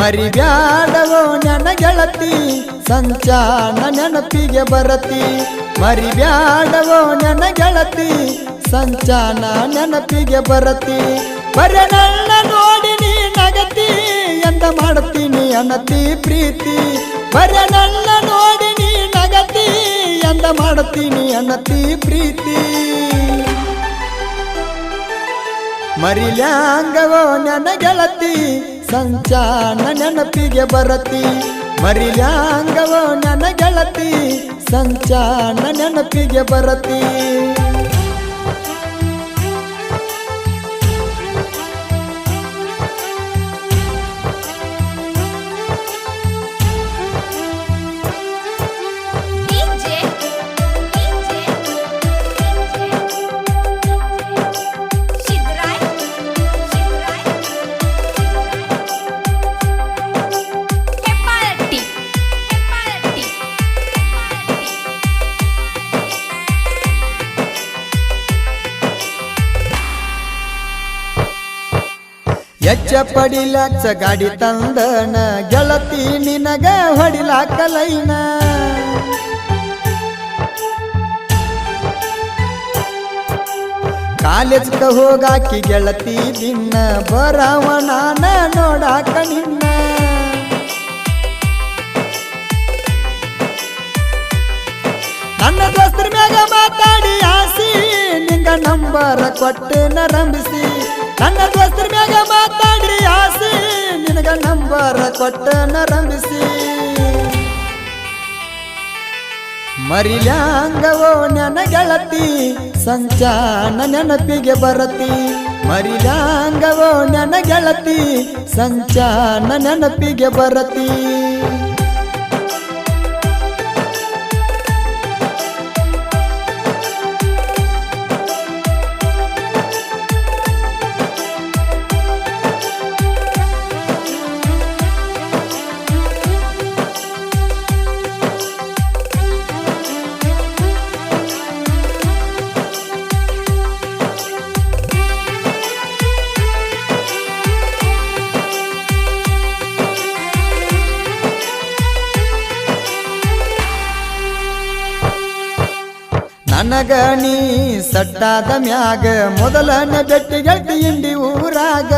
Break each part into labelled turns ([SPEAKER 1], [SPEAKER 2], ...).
[SPEAKER 1] ಮರಿಬ್ಯಾಡವೋ ನನ ಗೆಳತಿ ಸಂಚಾನ ನೆನಪಿಗೆ ಬರತಿ. ಮರಿಬ್ಯಾಡವೋ ನನ ಗೆಳತಿ ಸಂಚಾನ ನೆನಪಿಗೆ ಬರತಿ. ಬರೆ ನನ್ನ ನೋಡಿ ನೀ ನಗತಿ, ಎಂದ ಮಾಡ್ತೀನಿ ಅನತಿ ಪ್ರೀತಿ. ಬರೆ ನನ್ನ ನೋಡಿ ನೀ ನಗತಿ, ಎಂದ ಮಾಡ್ತೀನಿ ಅನತಿ ಪ್ರೀತಿ. ಮರಿಲ್ಯಾಂಗವೋ ಗೆಳತಿ ಸಂಚಾನ ನೆನಪಿಗೆ ಬರತಿ. ಮರಿಲ್ಯಾಂಗವೋ ಗೆಳತಿ ಸಂಚಾನ ನೆನಪಿಗೆ ಬರತಿ. ಎಚ್ಚ ಪಡಿಲಾಕ್ಸ ಗಾಡಿ ತಂದನ, ಗೆಳತಿ ನಿನಗ ಹೊಡಿಲಾಕಲೈನ ಕಾಲೇಜ್ಕ ಹೋಗಾಕಿ ಗೆಳತಿ ದಿನ್ನ ಬರವ ನೋಡಾಕ ನಿನ್ನ. ನನ್ನ ದೋಸ್ತರ ಮ್ಯಾಗ ಮಾತಾಡಿ ಆಸಿ, ನಿಂಗ ನಂಬರ ಕೊಟ್ಟು ನರಂಬಿಸಿ. ನನ್ನ ದೋಸ್ತರ ಮ್ಯಾಗ ಮಾತಾಡ್ರಿ ಆಸಿ, ನಿನಗ ನಂಬರ ಕೊಟ್ಟ ನರಂಬಿಸಿ. ನನ ಗೆಳತಿ ಸಂಚಾನ ನೆನಪಿಗೆ ಬರತಿ. ಮರಿಲ್ಯಾಂಗವೋ ಗೆಳತಿ ಸಂಚಾನ ನೆನಪಿಗೆ ಬರತಿ. ನನಗ ನೀ ಸಟ್ಟಾದ ಮ್ಯಾಗ ಮೊದಲನ ಬೆಟ್ಟಿ ಗಟ್ಟಿ ಇಂಡಿ ಊರಾಗ.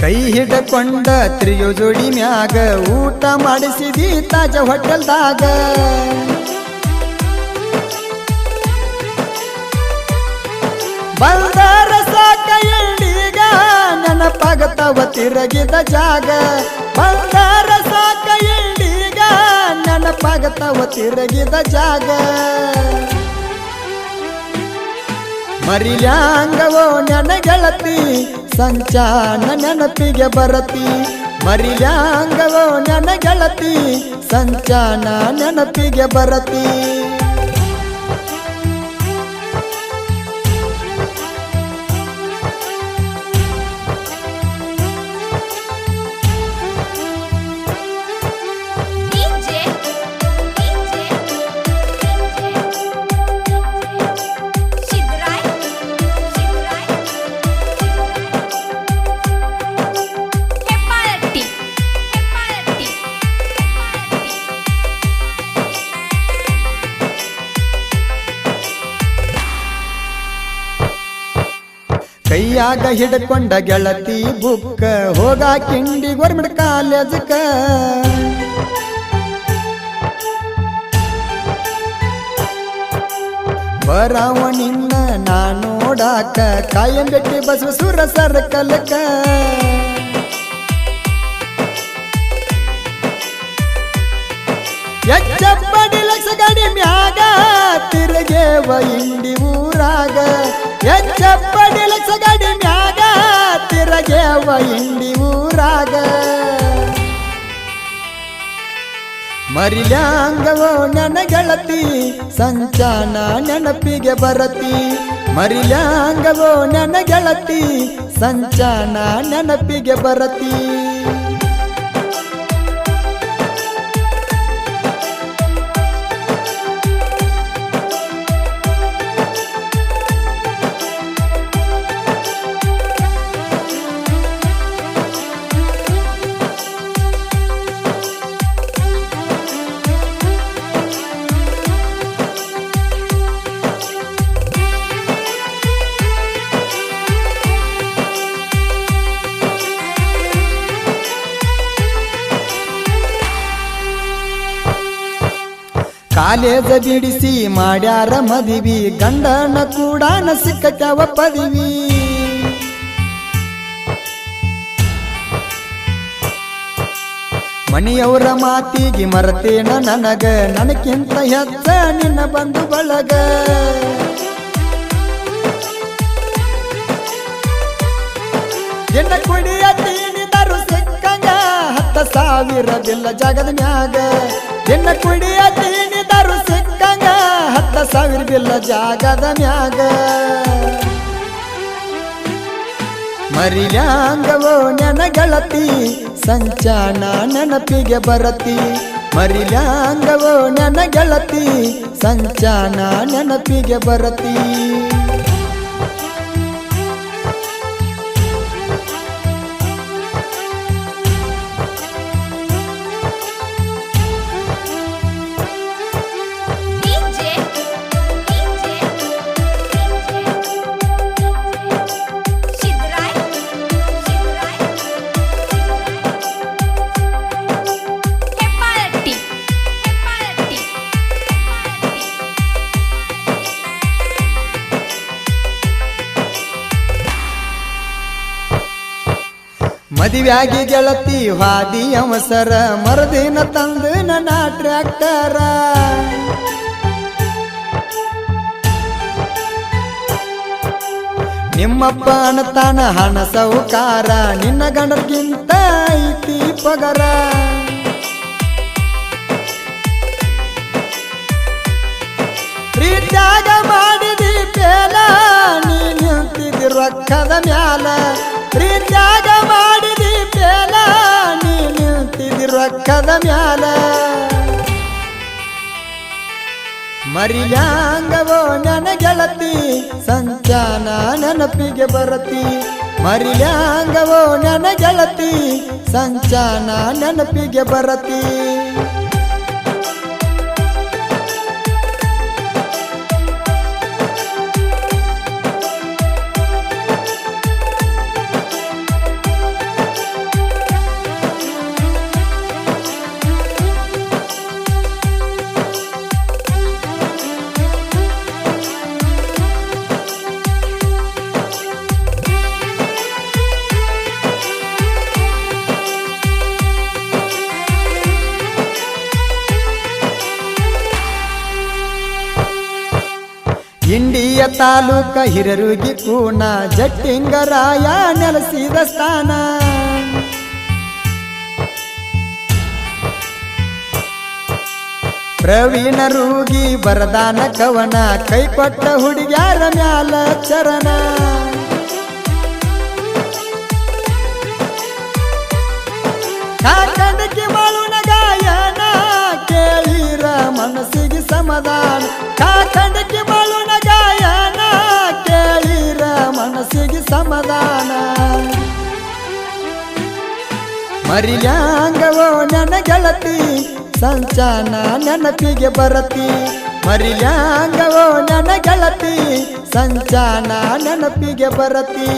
[SPEAKER 1] ಕೈ ಹಿಡಕೊಂಡ ತ್ರಿಯು ಜೋಡಿ ಮ್ಯಾಗ ಊಟ ಮಾಡಿಸಿದಿ ತಾಜ ಹೋಟೆಲ್ದಾಗ. ಬಂದಾರ ನೆನಪಾಗತವ ತಿರಗಿದ ಜಾಗ. ಬಂಗಾರ ಸಾಕ ಎಳ್ಳೀಗ ನೆನಪಾಗತವ ತಿರಗಿದ ಜಾಗ. ಮರಿಯಾಂಗವೋ ಗೆಳತಿ ಸಂಚಾನ ನೆನಪಿಗೆ ಬರತಿ. ಮರಿಯಾಂಗವೋ ಗೆಳತಿ ಸಂಚಾನ ನೆನಪಿಗೆ ಬರತಿ. ಕೈಯಾಗ ಹಿಡ್ಕೊಂಡ ಗೆಳತಿ ಬುಕ್ಕ, ಹೋಗ ಕಿಂಡಿ ಗೋರ್ಮೆಂಟ್ ಕಾಲೇಜಕ್ಕ ಬರವ ನಿನ್ನ ನಾ ನೋಡಾಕ, ಕಾಯಂ ಬೆಟ್ಟಿ ಬಸವಸುರ ಸರ್ಕಲ್ಕ ಎಚ್ಚಪ್ಪಡಿ ಲಕ್ಷ ಗಡಿ ಮ್ಯಾಗ, ತಿರುಗೇವ ಇಂಡಿ ಊರಾಗ ಎಚ್ಚಪ್ಪಡಿ ಲಕ್ಷ ಗಡಿ ಮ್ಯಾಗ ತಿರುಗೇವ ಇಂಡಿ ಊರಾಗ. ಮರಿಲ್ಯಾಂಗವೋ ನನ್ನ ಗೆಳತಿ ಸಂಚಾನ ನೆನಪಿಗೆ ಬರತಿ. ಮರಿಲ್ಯಾಂಗವೋ ನನ್ನ ಗೆಳತಿ ಸಂಚಾನ ನೆನಪಿಗೆ ಬರತಿ. ಕಾಲೇಜ ಬಿಡಿಸಿ ಮಾಡ್ಯಾರ ಮದಿವಿ, ಗಂಡನ ಕೂಡ ಸಿಕ್ಕತ್ಯಾವ ಪದವಿ. ಮಣಿಯವರ ಮಾತಿಗೆ ಮರತೇನ ನನಗ, ನನಕ್ಕಿಂತ ಹೆಚ್ಚ ನಿನ್ನ ಬಂಧು ಬಳಗ. ಎನ್ನ ಕುಡಿಯ ತೀನಿದರು ಸಿಕ್ಕಂಗ ಹತ್ತ ಸಾವಿರ ಬಿಲ್ಲ ಜಗದ ಮ್ಯಾಗ. ನಿನ್ನ ಕುಡಿಯ ತೀನಿದರು ಸಿಕ್ಕಂಗ, ಹತ್ತ ಸಾವಿರ ಬಿಲ್ಲ ಜಾಗದ ಮ್ಯಾಗ. ಮರಿಲ್ಯಾಂಗವೋ ನೆನಗಳತಿ, ಸಂಚಾನ ನೆನಪಿಗೆ ಬರತಿ. ಮರಿಲ್ಯಾಂಗವೋ ನೆನಗಳತಿ, ಸಂಚಾನ ನೆನಪಿಗೆ ಬರತಿ. ಮದುವ್ಯಾಗಿ ಗೆಳತಿ ಹಾದಿ ಅವಸರ ಮರದಿನ ತಂದು ನನ್ನ ಟ್ರ್ಯಾಕ್ಟರ. ನಿಮ್ಮಪ್ಪ ಅಣತಾನ ಹಣ ಸೌಕಾರ, ನಿನ್ನ ಗಣಕ್ಕಿಂತ ಐತಿ ಪಗರ. ಪ್ರೀತ್ಯಾಗ ಮಾಡಿದಿ ಪೇಲ ನೀ ನಿಂತಿದ್ದಿ ರೊಕ್ಕದ ಮ್ಯಾಲ. ಪ್ರೀತ್ಯಾಗ ಮಾಡಿದಿ ಪೇಲ ನೀ ನಿಂತಿದ್ದಿ ರೊಕ್ಕದ ಮ್ಯಾಲ. ಮರಿಲ್ಯಾಂಗವೋ ನನ್ನ ಗೆಳತಿ ಸಂಚಾನ ನೆನಪಿಗೆ ಬರತಿ. ಮರಿಯಾಂಗವೋ ನನ್ನ ಗೆಳತಿ ಸಂಚಾನ ನೆನಪಿಗೆ ಬರತಿ. ಇಂಡಿಯ ತಾಲೂಕ ಹಿರರುಗಿ ಕೂಣ ಜಟ್ಟಿಂಗರಾಯ ನೆಲೆಸಿದ ಸ್ಥಾನ. ಪ್ರವೀಣ ರೂಗಿ ಬರದಾನ ಕವನ, ಕೈಕೊಟ್ಟ ಹುಡುಗ್ಯಾರ ಮ್ಯಾಲ ಚರಣ. ಕಾಕಂಡಕ್ಕೆ ಬಾಳುನ ಗಾಯನ ಕೇಳಿರ ಮನಸ್ಸಿಗೆ ಸಮಾಧಾನ. ಕಾಕಂಡಕ್ಕೆ ಮನಸ್ಸಿಗೆ ಸಮಾಧಾನ. ಮರಿಯಾಂಗವೋ ನನ್ನ ಗೆಳತಿ ಸಂಚಾನ ನೆನಪಿಗೆ ಬರತಿ. ಮರಿಯಾಂಗವೋ ನನ್ನ ಗೆಳತಿ ಸಂಚಾನ ನೆನಪಿಗೆ ಬರತಿ.